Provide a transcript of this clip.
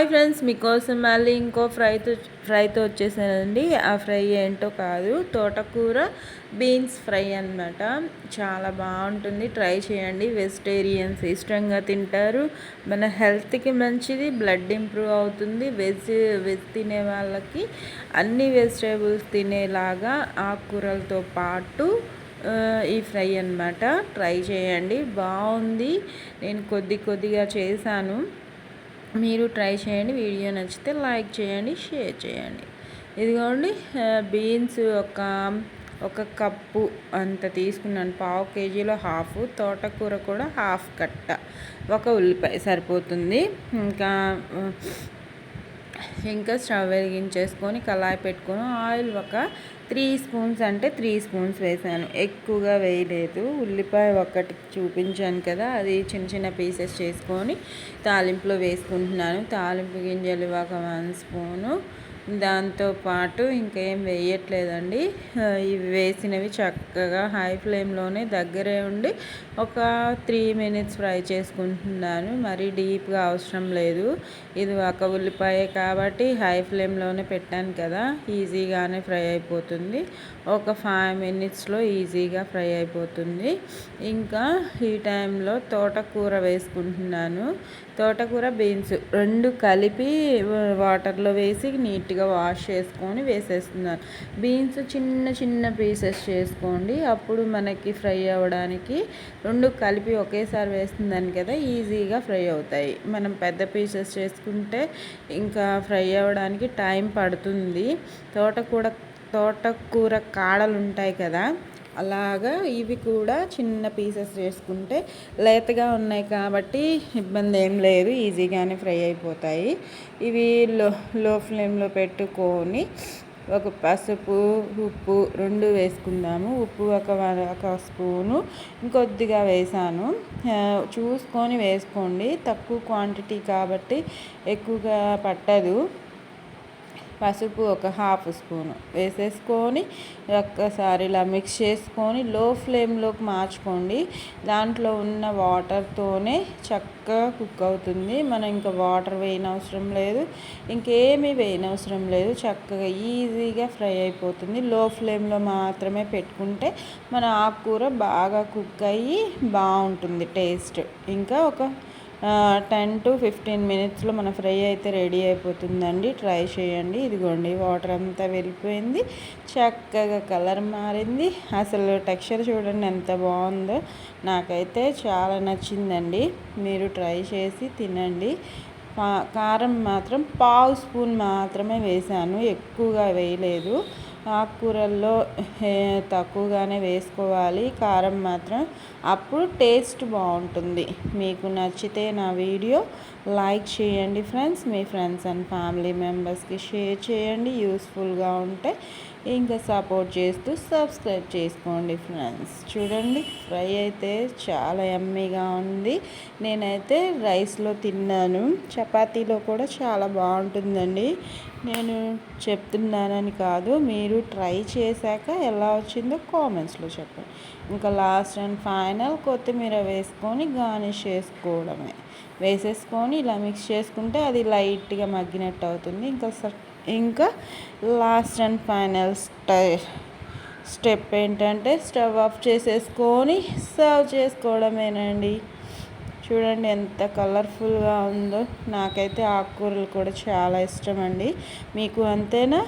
Hi friends మీకోసం మళ్ళీ ఇంకో ఫ్రైతో ఫ్రైతో వచ్చేసానండి. ఆ ఫ్రై ఏంటో కాదు తోటకూర బీన్స్ ఫ్రై అనమాట చాలా బాగుంటుంది ట్రై చేయండి. వెజిటేరియన్స్ ఇష్టంగా తింటారు. మన హెల్త్కి మంచిది బ్లడ్ ఇంప్రూవ్ అవుతుంది. వెజ్ వెజ్ తినే వాళ్ళకి అన్ని వెజిటేబుల్స్ తినేలాగా ఆకుకూరలతో పాటు ఈ ఫ్రై అనమాట ట్రై చేయండి. బాగుంది. నేను కొద్ది కొద్దిగా చేశాను. మీరు ట్రై చేయండి. వీడియో నచ్చితే లైక్ చేయండి షేర్ చేయండి. ఇదిగోండి బీన్స్ ఒక ఒక కప్పు అంత తీసుకున్నాను. పావు కేజీలో హాఫ్ తోటకూర కూడా హాఫ్ కట్ట. ఒక ఉల్లిపాయ సరిపోతుంది. ఇంకా ఇంకా స్టవ్ వెలిగించేసుకొని కళాయి పెట్టుకొని ఆయిల్ ఒక త్రీ స్పూన్స్ అంటే త్రీ స్పూన్స్ వేసాను. ఎక్కువగా వేయలేదు. ఉల్లిపాయ ఒకటి చూపించాను కదా అది చిన్న చిన్న పీసెస్ చేసుకొని తాలింపులో వేసుకుంటున్నాను. తాలింపు గింజలు ఒక వన్ స్పూను దాంతోపాటు ఇంకేం వేయట్లేదండి. ఇవి వేసినవి చక్కగా హై ఫ్లేమ్లోనే దగ్గరే ఉండి ఒక త్రీ మినిట్స్ ఫ్రై చేసుకుంటున్నాను. మరీ డీప్గా అవసరం లేదు. ఇది ఒక ఉల్లిపాయ కాబట్టి హై ఫ్లేమ్లోనే పెట్టాను కదా ఈజీగానే ఫ్రై అయిపోతుంది. ఒక ఫైవ్ మినిట్స్లో ఈజీగా ఫ్రై అయిపోతుంది. ఇంకా ఈ టైంలో తోటకూర వేసుకుంటున్నాను. తోటకూర బీన్స్ రెండు కలిపి వాటర్లో వేసి నీట్ నీట్గా వాష్ చేసుకొని వేసేస్తున్నాను బీన్స్ చిన్న చిన్న పీసెస్ చేసుకోండి. అప్పుడు మనకి ఫ్రై అవ్వడానికి రెండు కలిపి ఒకేసారి వేస్తుందని కదా ఈజీగా ఫ్రై అవుతాయి. మనం పెద్ద పీసెస్ చేసుకుంటే ఇంకా ఫ్రై అవ్వడానికి టైం పడుతుంది. తోటకూర తోటకూర కాడలు ఉంటాయి కదా అలాగా ఇవి కూడా చిన్న పీసెస్ చేసుకుంటే లేతగా ఉన్నాయి కాబట్టి ఇబ్బంది ఏం లేదు ఈజీగానే ఫ్రై అయిపోతాయి. ఇవి లో లో ఫ్లేమ్లో పెట్టుకొని ఒక పసుపు ఉప్పు రెండు వేసుకుందాము. ఉప్పు ఒక ఒక స్పూను ఇంకొద్దిగా వేసాను. చూసుకొని వేసుకోండి. తక్కువ క్వాంటిటీ కాబట్టి ఎక్కువగా పట్టదు. పసుపు ఒక హాఫ్ స్పూను వేసేసుకొని ఒక్కసారి ఇలా మిక్స్ చేసుకొని లో ఫ్లేమ్లోకి మార్చుకోండి. దాంట్లో ఉన్న వాటర్తోనే చక్కగా కుక్ అవుతుంది. మనం ఇంకా వాటర్ వేయనవసరం లేదు. ఇంకేమీ వేయనవసరం లేదు. చక్కగా ఈజీగా ఫ్రై అయిపోతుంది. లో ఫ్లేమ్లో మాత్రమే పెట్టుకుంటే మన ఆకుకూర బాగా కుక్ అయ్యి బాగుంటుంది టేస్ట్. ఇంకా ఒక టెన్ టు ఫిఫ్టీన్ మినిట్స్లో మన ఫ్రై అయితే రెడీ అయిపోతుందండి. ట్రై చేయండి. ఇదిగోండి వాటర్ అంతా వెళ్ళిపోయింది. చక్కగా కలర్ మారింది. అసలు టెక్స్చర్ చూడండి ఎంత బాగుందో. నాకైతే చాలా నచ్చిందండి. మీరు ట్రై చేసి తినండి. కారం మాత్రం పావు స్పూన్ మాత్రమే వేసాను. ఎక్కువగా వేయలేదు. ఆకుకూరల్లో తక్కువగానే వేసుకోవాలి. కారం మాత్రం అప్పుడు టేస్ట్ బాగుంటుంది. మీకు నచ్చితే నా వీడియో లైక్ చేయండి ఫ్రెండ్స్. మీ ఫ్రెండ్స్ అండ్ ఫ్యామిలీ మెంబర్స్కి షేర్ చేయండి. యూస్ఫుల్గా ఉంటే ఇంకా సపోర్ట్ చేస్తూ సబ్స్క్రైబ్ చేసుకోండి ఫ్రెండ్స్. చూడండి ఫ్రై అయితే చాలా ఎమ్మీగా ఉంది. నేనైతే రైస్లో తిన్నాను. చపాతీలో కూడా చాలా బాగుంటుందండి. నేను చెప్తున్నానని కాదు మీరు ట్రై చేశాక ఎలా వచ్చిందో కామెంట్స్లో చెప్పండి. ఇంకా లాస్ట్ అండ్ ఫైనల్ కొత్తిమీర వేసుకొని గార్నిష్ చేసుకోవడమే. వేసేసుకొని ఇలా మిక్స్ చేసుకుంటే అది లైట్గా మగ్గినట్టు అవుతుంది. ఇంకా ఇంకా last and final sty step ఏంటంటే స్టవ్ ఆఫ్ చేసేసుకొని సర్వ్ చేసుకోవడమేనండి. చూడండి ఎంత కలర్ఫుల్గా ఉందో. నాకైతే ఆకుకూరలు కూడా చాలా ఇష్టం అండి మీకు అంతేనా?